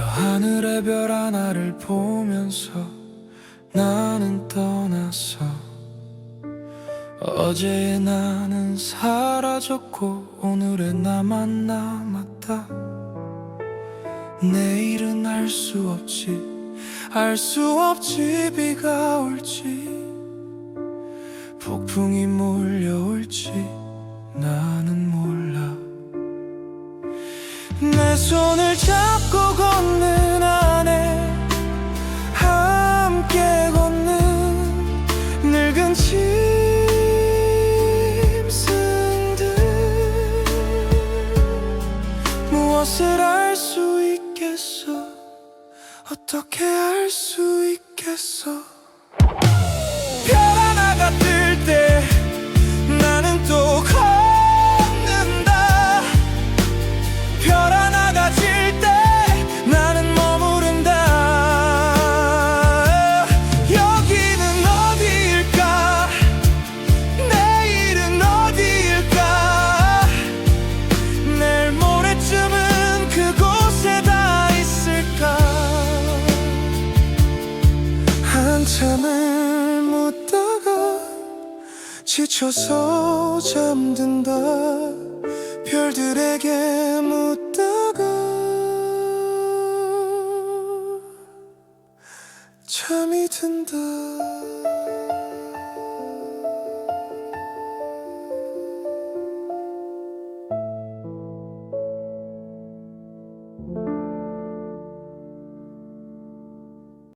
하늘의 별 하나를 보면서 나는 떠났어 어제의 나는 사라졌고 오늘의 나만 남았다. 내일은 알 수 없지 알 수 없지 비가 올지 폭풍이 몰려올지 나 내 손을 잡고 걷는 안에 함께 걷는 늙은 짐승들. 무엇을 알 수 있겠어? 어떻게 알 수 있겠어 한참을 묻다가 지쳐서 잠든다. 별들에게 묻다가 잠이 든다